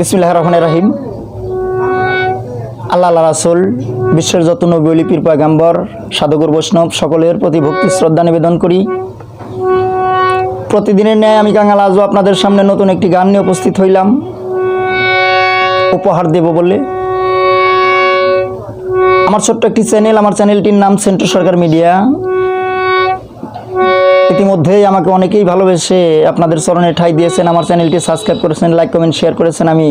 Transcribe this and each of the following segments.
বিসমুল্লাহ রহমান রাহিম। আল্লাহ রাসুল, বিশ্বের যত নবী পীর পয়গাম্বর, সাধুগুর বৈষ্ণব সকলের প্রতি ভক্তি, শ্রদ্ধা নিবেদন করি। প্রতিদিনের ন্যায় আমি কাঙ্গাল আজও আপনাদের সামনে নতুন একটি গান নিয়ে উপস্থিত হইলাম। উপহার দেব বলে। আমার ছোট্ট একটি চ্যানেল, আমার চ্যানেলটির নাম সেন্ট্রাল সরকার মিডিয়া। ইতিমধ্যেই আমাকে অনেকেই ভালোবেসে আপনাদের চরণে ঠাই দিয়েছেন, আমার চ্যানেলটি সাবস্ক্রাইব করেছেন, লাইক, কমেন্ট, শেয়ার করেছেন। আমি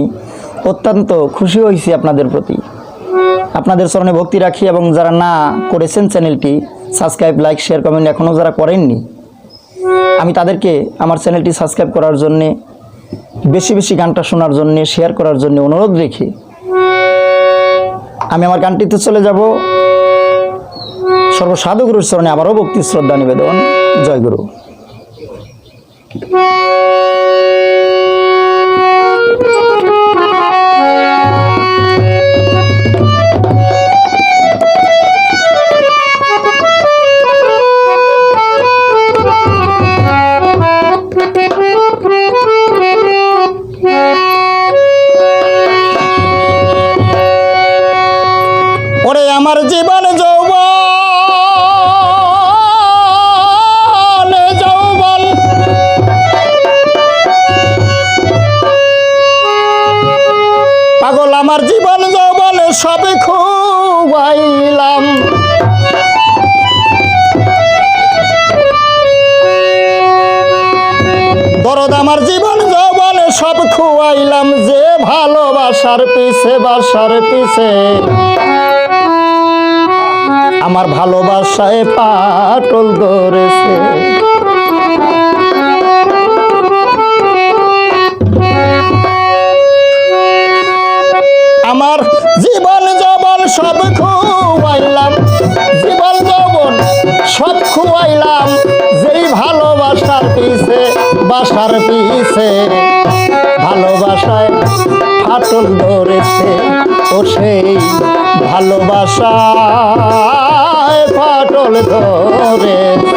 অত্যন্ত খুশি হয়েছি আপনাদের প্রতি। আপনাদের চরণে ভক্তি রাখি এবং যারা না করেছেন চ্যানেলটি, সাবস্ক্রাইব, লাইক, শেয়ার, কমেন্ট এখনও যারা করেননি, আমি তাদেরকে আমার চ্যানেলটি সাবস্ক্রাইব করার জন্যে, বেশি বেশি গানটা শোনার জন্যে, শেয়ার করার জন্য অনুরোধ রেখে, আমি আমার গানটিতে চলে যাব। সর্বসাধুগুরুর চরণে আবারও ভক্তি শ্রদ্ধা নিবেদন। জয় গুরু। আমার জীবন পাগল, আমার জীবন যৌবন সবে খুবাইলাম দরদ আমার জীবন যৌবন সব খুয়াইলাম, যে ভালোবাসার পিছে, বাসার পিছে। আমার ভালোবাসায় পাটল ধরেছে। সেই ভালোবাসা ফাটল ধরেছে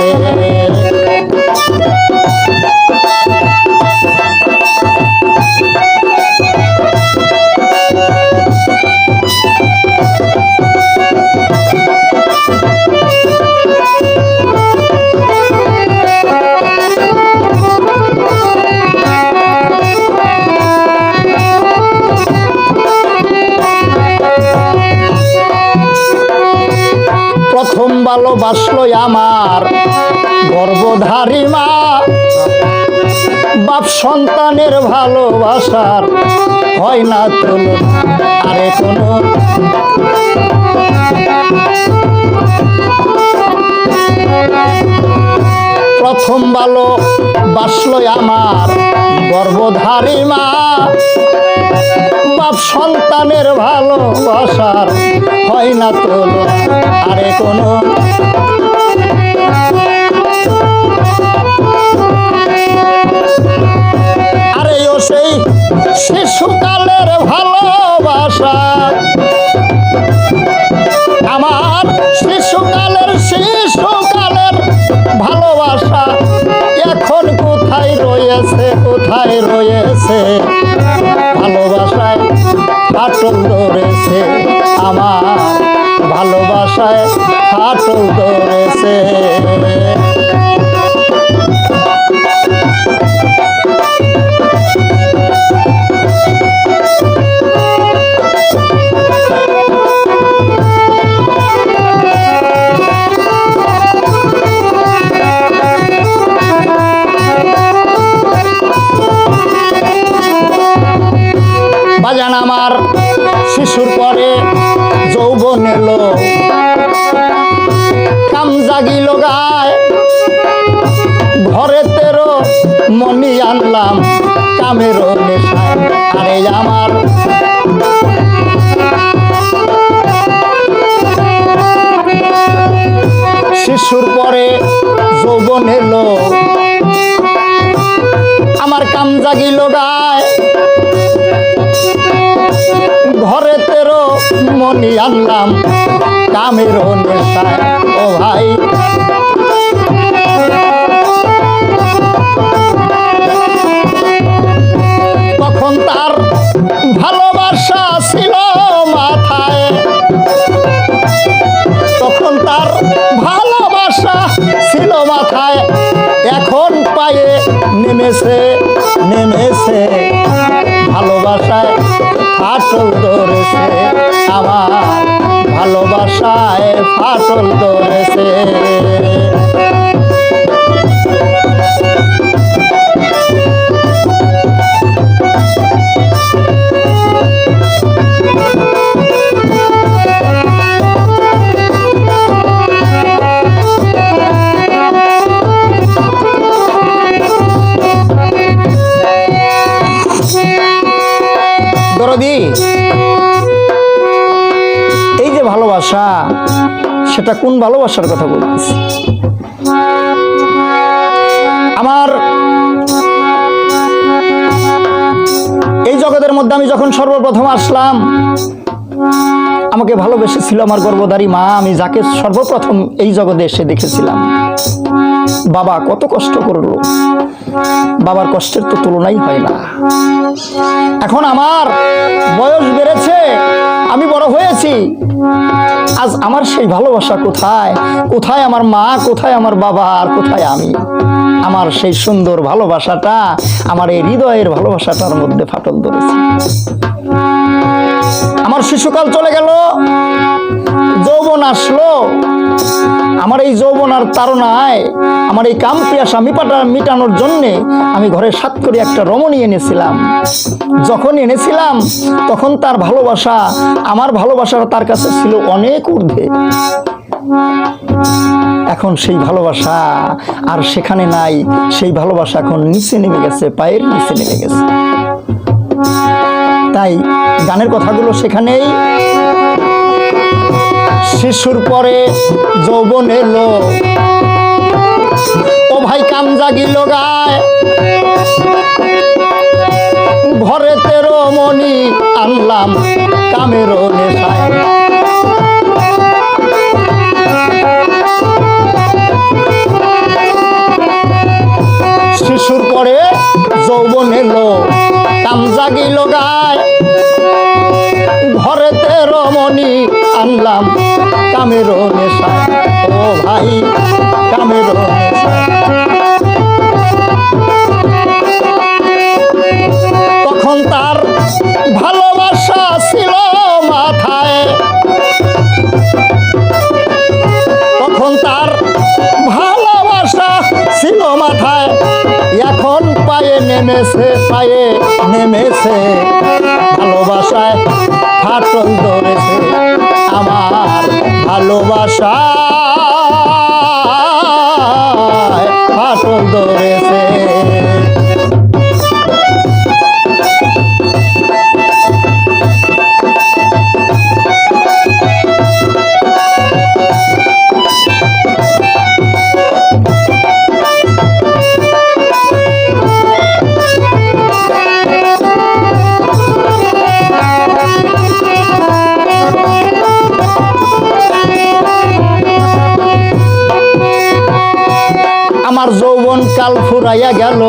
ভালোবাসলো আমার গর্ভধারী মা। বাপ সন্তানের ভালোবাসার হয় না তুলনা আরে কোনো প্রথম ভালো বাসলো আমার গর্ভধারী মা। বাপ সন্তানের ভালোবাসার হয় না তো আরে কোনো। আরে ও সেই শিশুকালের ভালোবাসা। আমার শিশুকালের শিশুকালের ভালোবাসা এখন কোথায় রয়েছে কোথায় রয়েছে? ভালোবাসায় ফাটল ধরেছে আমার ভালোবাসায় ফাটল ধরেছে। এলো কাম জাগিল গায়। ঘরে তেরো মনি আনলাম কামের আরে আমার। শিশুর পরে যৌবন এলো। আমার কাম জাগিল গায়। মনি আনলাম কামের নেশায়। ও ভাই। তখন তার ভালোবাসা ছিল মাথায়। তখন তার ভালোবাসা ছিল মাথায়। এখন পায়ে নেমেছে নেমেছে ভালোবাসায়। ফাটল ধরেছে। আমার ভালোবাসায় ফাটল ধরেছে। দরদি এই যে ভালোবাসা, সেটা কোন ভালোবাসার কথা বলতেছি? আমার এই জগতের মধ্যে আমি যখন সর্বপ্রথম আসলাম, আমাকে ভালোবেসেছিল আমার গর্ভধারী মা, আমি যাকে সর্বপ্রথম এই জগতে এসে দেখেছিলাম। বাবা কত কষ্ট করল। বাবার কষ্টের তো তুলনাই হয় না। এখন আমার বয়স বেড়েছে, আমি বড় হয়েছি। আজ আমার সেই ভালোবাসা কোথায়? কোথায় আমার মা? কোথায় আমার বাবা? আর কোথায় আমি? আমার সেই সুন্দর ভালোবাসাটা, আমার এই হৃদয়ের ভালোবাসাটার মধ্যে ফাটল ধরেছে। আমার শিশুকাল চলে গেল। যৌবন আসলো। আমার এই যৌবন আর তাড়নায়, আমার এই কাম পিয়াসা মিপাটা মিটানোর জন্যে আমি ঘরে সাত করে একটা রমণী এনেছিলাম। যখন এনেছিলাম, তখন তার ভালোবাসা, আমার ভালোবাসাটা তার কাছে ছিল অনেক ঊর্ধ্বে। এখন সেই ভালোবাসা আর সেখানে নাই। সেই ভালোবাসা এখন নিচে নেমে গেছে, পায়ের নিচে নেমে গেছে। তাই গানের কথাগুলো সেখানেই শিশুর পরে যৌবন এলো। ও ভাই কাম জাগিল গায়। ঘরে তেরো মনি আনলাম কামেরও নেশায়। শিশুর পরে যৌবন এলো। কাম জাগিল গায় ঘরেতে রমণী আনলাম কামের নেশা ও ভাই কামের নেশায়। এখন পায়ে নেমেছে পায়ে নেমেছে। ভালোবাসায় ফাটল ধরেছে আমার ভালোবাসা ফাটল ধরেছে। ফুরাইয়া গেল।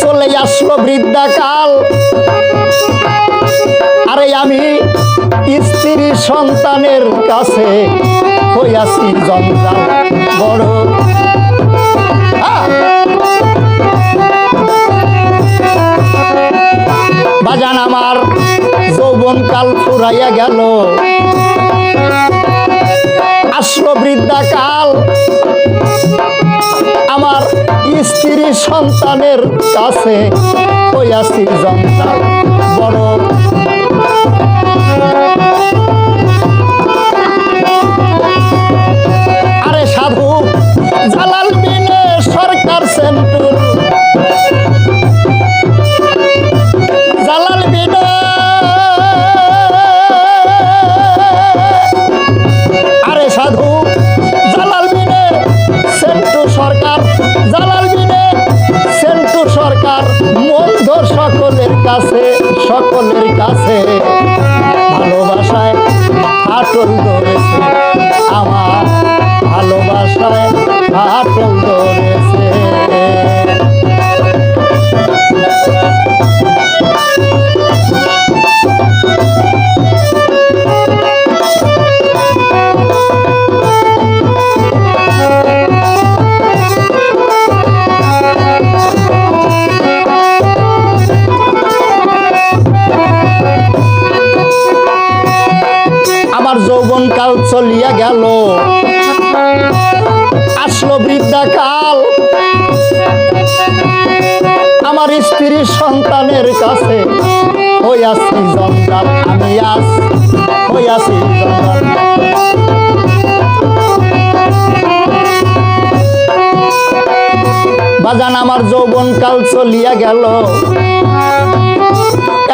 চলে আসলো বৃদ্ধা কাল আরে আমি স্ত্রী সন্তানের কাছে হইয়াছি জঞ্জাল বড়। বাজান আমার যৌবন কাল ফুরাইয়া গেল। আসলো বৃদ্ধা সন্তানের কাছে হইয়াছি জঞ্জাল বড়। আরে সাধু জালাল সরকার সেন্টুর। ফাটল ধরেছে আমার যৌবনকাল চলিয়া গেল। স্ত্রী সন্তানের কাছে ওই আসি জঞ্জাল, আমি আস ওই আসি বাজান, আমার যৌবন কাল চলিয়া গেল।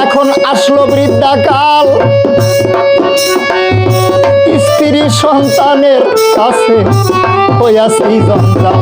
এখন আসলো বৃদ্ধা কাল স্ত্রী সন্তানের কাছে, হইয়াছি জঞ্জাল।